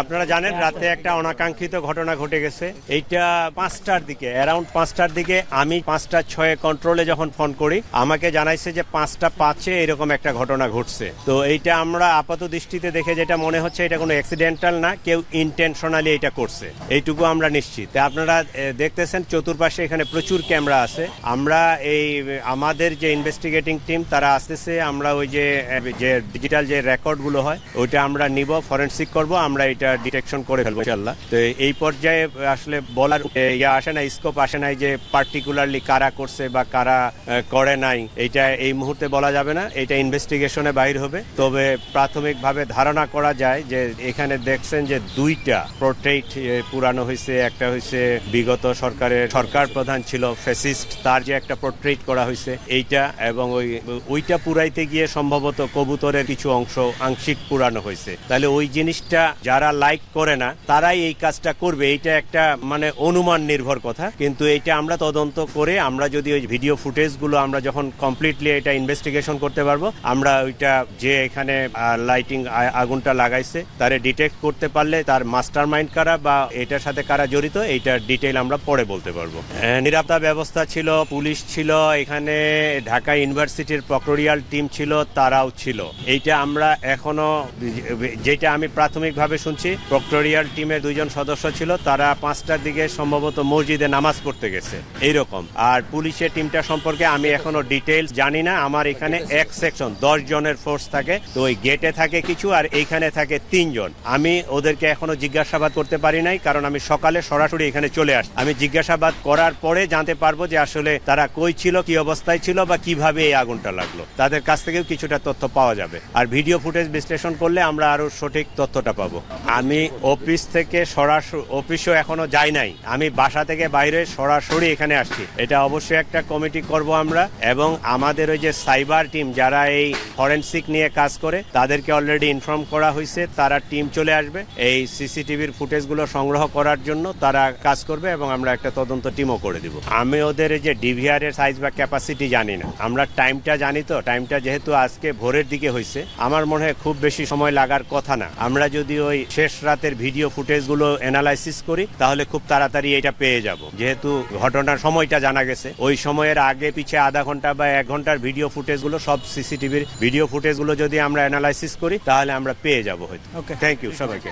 আপনারা জানেন, রাতে একটা অনাকাঙ্ক্ষিত ঘটনা ঘটে গেছে। এইটা পাঁচটার দিকে অ্যারাউন্ড পাঁচটার দিকে আমি পাঁচটা ছয়ে কন্ট্রোলে যখন ফোন করি, আমাকে জানাইছে যে পাঁচটা পাঁচে এরকম একটা ঘটনা ঘটছে। তো এইটা আমরা আপাত দৃষ্টিতে দেখে যেটা মনে হচ্ছে, এটা কোনো অ্যাক্সিডেন্টাল না, কেউ ইন্টেনশনালি এটা করছে। এইটুকু আমরা নিশ্চিত। আপনারা দেখতেছেন, চতুর্পাশে এখানে প্রচুর ক্যামেরা আছে। আমরা এই, আমাদের যে ইনভেস্টিগেটিং টিম তারা আসতেছে, আমরা ওই যে যে ডিজিটাল যে রেকর্ডগুলো হয়, ওইটা আমরা নিব ফরেনসিক করব, আমরা এটা ডিটেকশন করে ফেলব ইনশাল্লাহ তো এই পর্যায়ে আসলে বলার ইয়া আসে না স্কোপ আসে নাই যে পার্টিকুলারলি কারা করছে বা কারা করে নাই। এইটা এই মুহূর্তে বলা যাবে না, এটা ইনভেস্টিগেশনে বাইর হবে। তবে প্রাথমিকভাবে ধারণা করা যায় যে এখানে দেখছেন যে দুইটা পোর্ট্রেট পুরানো হয়েছে একটা হয়েছে বিগত সরকারের, সরকার প্রধান ছিল ফেসিস্ট তার যে একটা পোর্ট্রেট করা হয়েছে এইটা এবং ওই, ওইটা পুরাইতে গিয়ে সম্ভবত কবুতরের কিছু অংশ আংশিক পুরানো হয়েছে তাহলে ওই জিনিসটা যারা লাইক করে না, তারাই এই কাজটা করবে। এইটা একটা মানে অনুমান নির্ভর কথা। কিন্তু এটা আমরা তদন্ত করে আমরা যদি ওই ভিডিও ফুটেজগুলো আমরা যখন কমপ্লিটলি এটা ইনভেস্টিগেশন করতে পারব, আমরা ওইটা যে এখানে লাইটিং আগুনটা লাগাইছে, তারে ডিটেক্ট করতে পারলে তার মাস্টার মাইন্ড কারা বা এটার সাথে কারা জড়িত, এইটার ডিটেইল আমরা পরে বলতে পারব। নিরাপত্তা ব্যবস্থা ছিল, পুলিশ ছিল, এখানে ঢাকা ইউনিভার্সিটির প্রক্টোরিয়াল টিম ছিল, তারাও ছিল। এইটা আমরা এখনও, যেটা আমি প্রাথমিকভাবে শুনছি। প্রক্টোরিয়াল টিমের দুইজন সদস্য ছিল, তারা পাঁচটার দিকে সম্ভবত মসজিদে নামাজ পড়তে গেছে। এইরকম। আর পুলিশের টিমটা সম্পর্কে আমি এখনও ডিটেলস জানি না। আমার এখানে এক সেকশন, দশ জনের ফোর্স থাকে। তো ওই গেটে থাকে কিছু আর এইখানে থাকে তিনজন। আমি ওদেরকে এখনও জিজ্ঞাসাবাদ করতে পারি নাই, কারণ আমি সকালে সরাসরি এখানে চলে আসি আমি জিজ্ঞাসাবাদ করার পরে জানতে পারব যে আসলে তারা কই ছিল, কি অবস্থায় ছিল বা কীভাবে এই আগুনটা লাগল। তাদের কাছ থেকেও কিছুটা তথ্য পাওয়া যাবে। আর ভিডিও ফুটেজ বিশ্লেষণ করলে আমরা আরও সঠিক তথ্যটা পাবো। আমি অফিস থেকে সরাসরি, অফিসও এখনও যাই নাই। আমি বাসা থেকে বাইরে সরাসরি এখানে আসছি। এটা অবশ্যই একটা কমিটি করব আমরা এবং আমাদের ওই যে সাইবার টিম যারা এই ফরেনসিক নিয়ে কাজ করে, তাদেরকে অলরেডি ইনফর্ম করা হয়েছে। তারা টিম চলে আসবে। এই সিসিটিভির ফুটেজগুলো সংগ্রহ করার জন্য তারা কাজ করবে এবং আমরা একটা তদন্ত টিমও করে দিব। আমি ওদের যে ডিভিআর এর সাইজ বা ক্যাপাসিটি জানি না। আমরা টাইমটা জানি তো। টাইমটা যেহেতু আজকে ভোরের দিকে হয়েছে। আমার মনে হয় খুব বেশি সময় লাগার কথা না। আমরা যদি ওই শেষ রাতের ভিডিও ফুটেজগুলো অ্যানালাইসিস করি তাহলে খুব তাড়াতাড়ি এটা পেয়ে যাব। যেহেতু ঘটনার সময়টা জানা গেছে ওই সময়ের আগে পিছিয়ে আধা ঘণ্টা বা এক ঘণ্টার ভিডিও ফুটেজগুলো সব সিসিটিভির ভিডিও ফুটেজগুলো যদি আমরা অ্যানালাইসিস করি তাহলে আমরা পেয়ে যাব হয়তো. থ্যাংক ইউ সবাইকে।